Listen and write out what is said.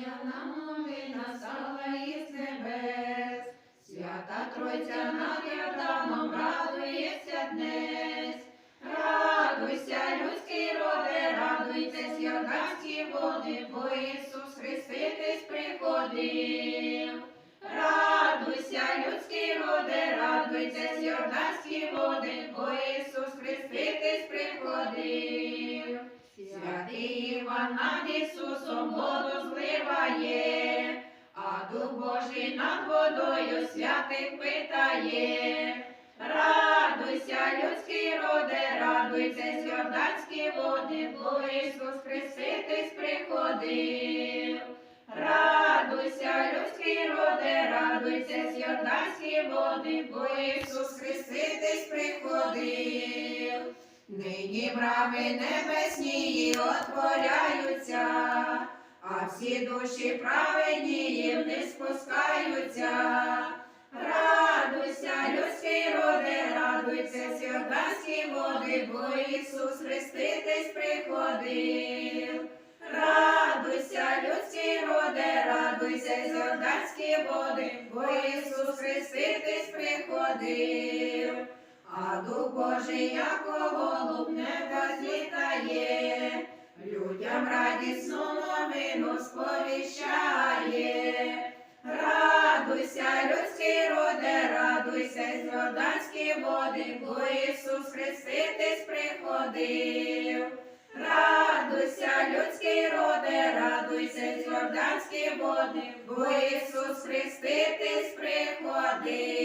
Твоя нам новина стала із небес. Свята Тройця над Йорданом радується днес. Радуйся, людський роде, радуйтесь, йорданські води, бо Ісус Хреститись приходив. Радуйся, людський роде, радуйтесь, йорданські води, бо Іван над Ісусом воду зливає, а Дух Божий над водою святих питає. Радуйся, людський роде, радуйтесь, йорданські води, бо Ісус Хреститись приходив. Радуйся, людський роде, радуйтесь, йорданські води, бо Ісус Хреститись приходив. Нині брами небесні отворяються, а всі душі праведні не спускаються. Радуйся, людський роде, радуйся, сьорданські води, бо Ісус Хреститись приходив. Радуйся, людський роде, радуйся, сьорданські води, бо Ісус Хреститись приходив. А Дух Божий, як нам радісну новину сповіщає, радуйся, людський роде, радуйся, з Йорданські води, бо Ісус Хреститись приходив, радуйся, людський роде, радуйся, з Йорданські води, бо Ісус Хреститись приходив.